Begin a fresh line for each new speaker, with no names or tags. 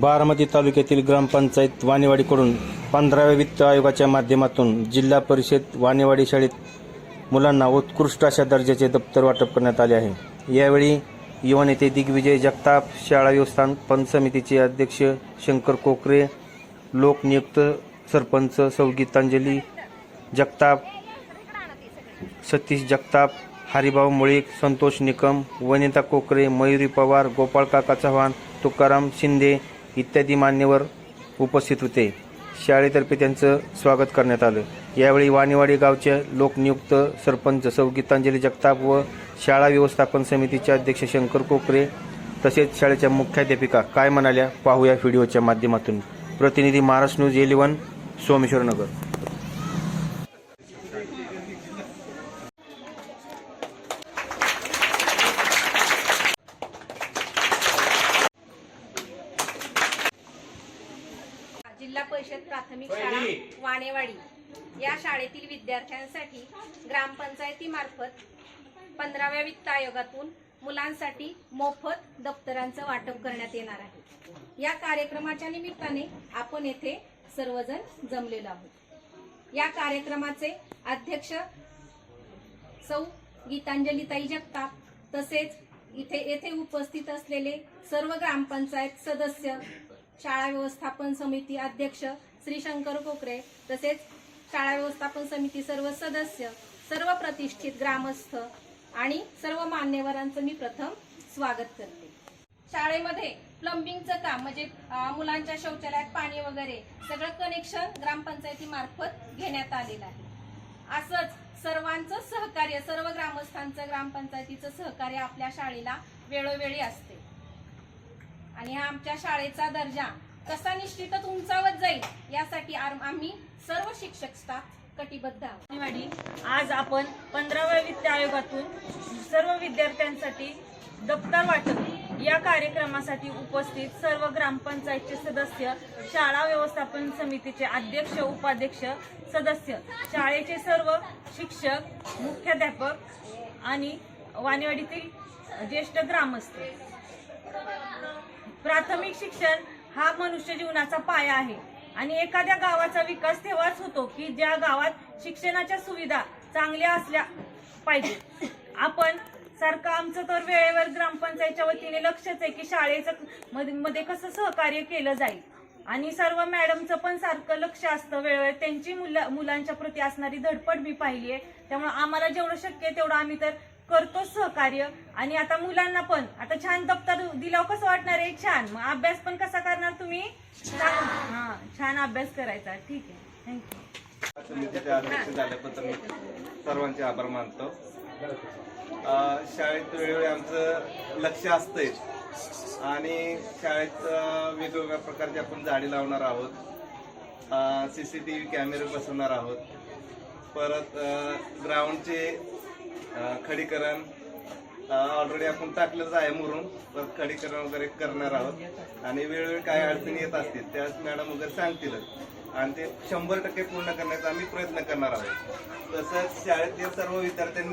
बारामती तालुक्यातील ग्रामपंचायत वाणेवाडीकडून पंधराव्या वित्त आयोगाच्या माध्यमातून जिल्हा परिषद वाणेवाडी शाळेत मुलांना उत्कृष्ट अशा दर्जाचे दप्तर वाटप करण्यात आले आहे. यावेळी युवा नेते दिग्विजय जगताप शाळा व्यवस्थापन समितीचे अध्यक्ष शंकर कोकरे लोकनियुक्त सरपंच सौ गीतांजली जगताप सतीश जगताप हरिभाऊ मुळीक संतोष निकम वनिता कोकरे मयुरी पवार गोपाळ काका चव्हाण तुकाराम शिंदे इत्यादी मान्यवर उपस्थित होते. शाळेतर्फे त्यांचं स्वागत करण्यात आलं. यावेळी वाणीवाडी गावचे लोकनियुक्त सरपंच सौ. गीतांजली जगताप व शाळा व्यवस्थापन समितीचे अध्यक्ष शंकर कोकरे तसेच शाळेच्या मुख्याध्यापिका काय म्हणाल्या पाहूया व्हिडिओच्या माध्यमातून. प्रतिनिधी महाराष्ट्र न्यूज एलिव्हन सोमेश्वरनगर
जिल्हा परिषद प्राथमिक शाळा वाणेवाडी. या शाळेतील विद्यार्थ्यांसाठी ग्रामपंचायतीमार्फत पंधराव्या वित्त आयोगातून मुलांसाठी मोफत दप्तरांचं वाटप करण्यात येणार आहे. या कार्यक्रमाच्या निमित्ताने आपण येथे सर्वजण जमलेलो आहोत. या कार्यक्रमाचे अध्यक्ष सौ गीतांजलीताई जगताप तसेच इथे येथे उपस्थित असलेले सर्व ग्रामपंचायत सदस्य शाळा व्यवस्थापन समिती अध्यक्ष श्री शंकर कोकरे तसेच शाळा व्यवस्थापन समिती सर्व सदस्य सर्व प्रतिष्ठित ग्रामस्थ आणि सर्व मान्यवरांचं मी प्रथम स्वागत करते. शाळेमध्ये प्लंबिंगचं काम म्हणजे मुलांच्या शौचालयात पाणी वगैरे सगळं कनेक्शन ग्रामपंचायतीमार्फत घेण्यात आलेलं आहे. असंच सर्वांचं सहकार्य सर्व ग्रामस्थांचं ग्रामपंचायतीचं सहकार्य आपल्या शाळेला वेळोवेळी असते. आणि हा आमच्या शाळेचा दर्जा कसा निश्चितच उंचावत जाईल यासाठी आम्ही सर्व शिक्षक स्टाफ कटिबद्ध आहोत.
आज आपण पंधराव्या वित्त आयोगातून सर्व विद्यार्थ्यांसाठी दप्तर वाटप या कार्यक्रमासाठी उपस्थित सर्व ग्रामपंचायतचे सदस्य शाळा व्यवस्थापन समितीचे अध्यक्ष उपाध्यक्ष सदस्य शाळेचे सर्व शिक्षक मुख्याध्यापक आणि वाणीवाडीतील ज्येष्ठ ग्रामस्थ. प्राथमिक शिक्षण हा मनुष्य जीवनाचा पाया आहे. आणि एखाद्या गावाचा विकास तेव्हाच होतो की ज्या गावात शिक्षणाच्या सुविधा चांगल्या असल्या पाहिजे. आपण सारखं आमचं तर वेळेवर ग्रामपंचायतच्या वतीने लक्षच आहे की शाळेचं मध्ये मध्ये कसं सहकार्य केलं जाईल. आणि सर्व मॅडमचं पण सारखं लक्ष असतं. वेळेवर त्यांची मुला मुलांच्या प्रती असणारी धडपड मी पाहिली आहे त्यामुळे आम्हाला जेवढं शक्य आहे तेवढं आम्ही तर करतो सहकार्य. आणि आता मुलांना पण. आता छान दप्तर दिल्यावर कसं वाटणार आहे? छान. मग अभ्यास पण कसा करणार तुम्ही? छान. हा छान अभ्यास करायचा. ठीक आहे. थँक्यू
झाल्याबद्दल सर्वांचे आभार मानतो. शाळेत वेळोवेळी आमचं लक्ष असतंय. आणि शाळेत वेगवेगळ्या प्रकारचे आपण झाडे लावणार आहोत. सी सी टी व्ही कॅमेरे बसवणार आहोत. परत ग्राउंडचे खडीकरण. ऑलरेडी आपण टाकलंच आहे मुरून पण खडीकरण वगैरे करणार आहोत. आणि वेळोवेळी काय अडचणी येत असतील त्याच मॅडम वगैरे सांगतीलच आणि ते शंभर टक्के पूर्ण करण्याचा आम्ही प्रयत्न करणार आहोत. तसंच शाळेतील सर्व विद्यार्थ्यांनी